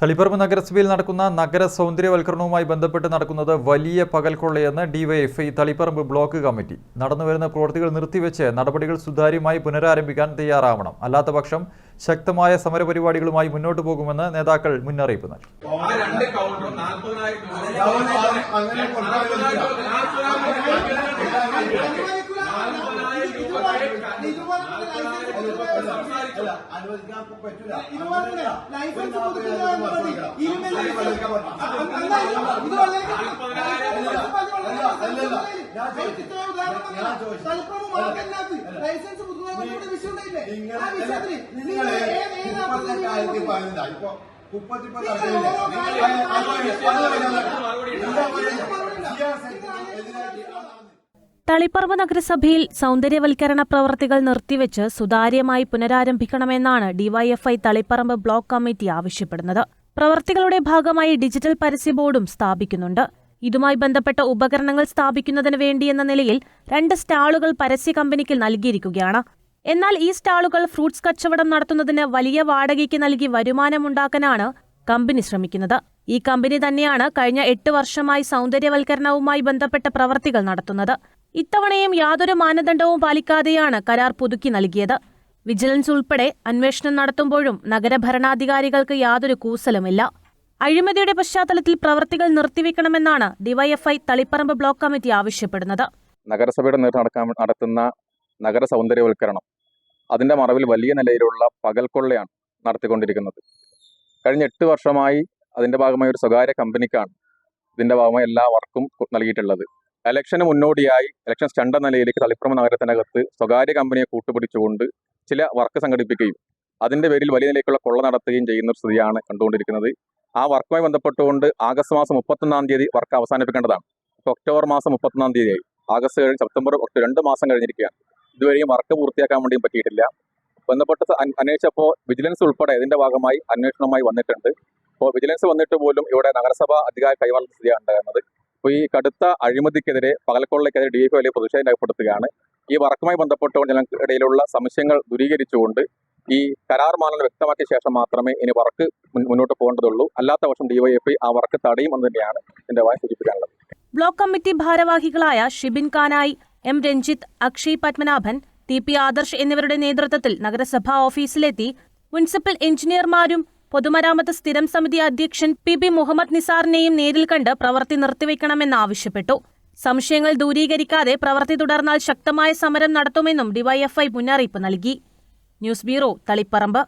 തളിപ്പറമ്പ് നഗരസഭയിൽ നടക്കുന്ന നഗര സൗന്ദര്യവൽക്കരണവുമായി ബന്ധപ്പെട്ട് നടക്കുന്നത് വലിയ പകൽക്കൊള്ളയെന്ന് ഡിവൈഎഫ്ഐ തളിപ്പറമ്പ് ബ്ലോക്ക് കമ്മിറ്റി. നടന്നുവരുന്ന പ്രവൃത്തികൾ നിർത്തിവെച്ച് നടപടികൾ സുതാര്യമായി പുനരാരംഭിക്കാൻ തയ്യാറാവണം. അല്ലാത്തപക്ഷം ശക്തമായ സമരപരിപാടികളുമായി മുന്നോട്ടു പോകുമെന്ന് നേതാക്കൾ മുന്നറിയിപ്പ് നൽകി. അനുവദിക്കാൻ പറ്റൂല ലൈസൻസ് ലൈസൻസ് പുതുക്കുന്ന നടപടി വിഷയം ഉണ്ടായില്ലേ ആ വിഷയത്തിൽ നിങ്ങൾ ഏത് ഏത് ഇപ്പൊ മുപ്പത്തിപ്പത് തളിപ്പറമ്പ് നഗരസഭയിൽ സൗന്ദര്യവൽക്കരണ പ്രവർത്തികൾ നിർത്തിവെച്ച് സുതാര്യമായി പുനരാരംഭിക്കണമെന്നാണ് ഡിവൈഎഫ്ഐ തളിപ്പറമ്പ് ബ്ലോക്ക് കമ്മിറ്റി ആവശ്യപ്പെടുന്നത്. പ്രവർത്തികളുടെ ഭാഗമായി ഡിജിറ്റൽ പരസ്യ ബോർഡും സ്ഥാപിക്കുന്നുണ്ട്. ഇതുമായി ബന്ധപ്പെട്ട ഉപകരണങ്ങൾ സ്ഥാപിക്കുന്നതിന് വേണ്ടിയെന്ന നിലയിൽ രണ്ട് സ്റ്റാളുകൾ പരസ്യ കമ്പനിക്ക് നൽകിയിരിക്കുകയാണ്. എന്നാൽ ഈ സ്റ്റാളുകൾ ഫ്രൂട്ട്സ് കച്ചവടം നടത്തുന്നതിന് വലിയ വാടകയ്ക്ക് നൽകി വരുമാനമുണ്ടാക്കാനാണ് കമ്പനി ശ്രമിക്കുന്നത്. ഈ കമ്പനി തന്നെയാണ് കഴിഞ്ഞ എട്ട് വർഷമായി സൗന്ദര്യവൽക്കരണവുമായി ബന്ധപ്പെട്ട പ്രവർത്തികൾ നടത്തുന്നത്. ഇത്തവണയും യാതൊരു മാനദണ്ഡവും പാലിക്കാതെയാണ് കരാർ പുതുക്കി നൽകിയത്. വിജിലൻസ് ഉൾപ്പെടെ അന്വേഷണം നടത്തുമ്പോഴും നഗരഭരണാധികാരികൾക്ക് യാതൊരു കൂസലുമില്ല. അഴിമതിയുടെ പശ്ചാത്തലത്തിൽ പ്രവൃത്തികൾ നിർത്തിവെക്കണമെന്നാണ് ഡിവൈഎഫ്ഐ തളിപ്പറമ്പ് ബ്ലോക്ക് കമ്മിറ്റി ആവശ്യപ്പെടുന്നത്. നഗരസഭയുടെ നടത്തുന്ന നഗര സൗന്ദര്യവൽക്കരണം അതിന്റെ മറവിൽ വലിയ നിലയിലുള്ള പകൽക്കൊള്ളയാണ് നടത്തിക്കൊണ്ടിരിക്കുന്നത്. കഴിഞ്ഞ എട്ട് വർഷമായി അതിന്റെ ഭാഗമായി ഒരു സ്വകാര്യ കമ്പനിക്കാണ് ഇതിന്റെ ഭാഗമായി എല്ലാ വർക്കും നൽകിയിട്ടുള്ളത്. ഇലക്ഷന് മുന്നോടിയായി ഇലക്ഷൻ സ്റ്റണ്ട് എന്ന നിലയിലേക്ക് തളിപ്പുറം നഗരത്തിനകത്ത് സ്വകാര്യ കമ്പനിയെ കൂട്ടുപിടിച്ചുകൊണ്ട് ചില വർക്ക് സംഘടിപ്പിക്കുകയും അതിന്റെ പേരിൽ വലിയ നിലയ്ക്കുള്ള കൊള്ള നടത്തുകയും ചെയ്യുന്ന ഒരു സ്ഥിതിയാണ് കണ്ടുകൊണ്ടിരിക്കുന്നത്. ആ വർക്കുമായി ബന്ധപ്പെട്ടുകൊണ്ട് ആഗസ്റ്റ് മാസം മുപ്പത്തൊന്നാം തീയതി വർക്ക് അവസാനിപ്പിക്കേണ്ടതാണ്. ഇപ്പോൾ ഒക്ടോബർ മാസം മുപ്പത്തൊന്നാം തീയതിയായി. ആഗസ്റ്റ് കഴിഞ്ഞ് സെപ്റ്റംബർ ഒക്ടോബർ രണ്ട് മാസം കഴിഞ്ഞിരിക്കുകയാണ്. ഇതുവരെയും വർക്ക് പൂർത്തിയാക്കാൻ വേണ്ടിയും പറ്റിയിട്ടില്ല. ബന്ധപ്പെട്ട അന്വേഷിച്ചപ്പോൾ വിജിലൻസ് ഉൾപ്പെടെ ഇതിന്റെ ഭാഗമായി അന്വേഷണമായി വന്നിട്ടുണ്ട്. അപ്പോൾ വിജിലൻസ് വന്നിട്ട് പോലും ഇവിടെ നഗരസഭ അധികാര കൈമാറുന്ന സ്ഥിതിയാണ് ഉണ്ടാകുന്നത് അപ്പോൾ ഈ കടുത്ത അഴിമതിക്കെതിരെ പകൽക്കൊള്ളയ്ക്കെതിരെ ഡി എഫ് വലിയ പ്രതിഷേധം രേഖപ്പെടുത്തുകയാണ്. ഈ വർക്കുമായി ബന്ധപ്പെട്ടുകൊണ്ട് ജനങ്ങൾക്കിടയിലുള്ള സംശയങ്ങൾ ദൂരീകരിച്ചുകൊണ്ട് ഈ കരാർ മാനദണ്ഡം വ്യക്തമാക്കിയ ശേഷം മാത്രമേ ഇനി വർക്ക് മുന്നോട്ട് പോകേണ്ടതുള്ളൂ. അല്ലാത്ത പക്ഷം ഡിവൈഎഫ്ഐ ആ വർക്ക് തടയും എന്ന് തന്നെയാണ് എന്റെ വായ സൂചിപ്പിക്കാനുള്ളത്. ബ്ലോക്ക് കമ്മിറ്റി ഭാരവാഹികളായ Shibin Kanayi M Ranjith Akshay Padmanabhan T P Adarsh എന്നിവരുടെ നേതൃത്വത്തിൽ നഗരസഭാ ഓഫീസിലെത്തി മുനിസിപ്പൽ എഞ്ചിനീയർമാരും പൊതുമരാമത്ത് സ്ഥിരം സമിതി അധ്യക്ഷൻ പി ബി മുഹമ്മദ് നിസാറിനെയും നേരിൽ കണ്ട് പ്രവൃത്തി നിർത്തിവെക്കണമെന്നാവശ്യപ്പെട്ടു സംശയങ്ങൾ ദൂരീകരിക്കാതെ പ്രവൃത്തി തുടർന്നാൽ ശക്തമായ സമരം നടത്തുമെന്നും ഡിവൈഎഫ്ഐ മുന്നറിയിപ്പ് നൽകി. News bureau Taliparamba.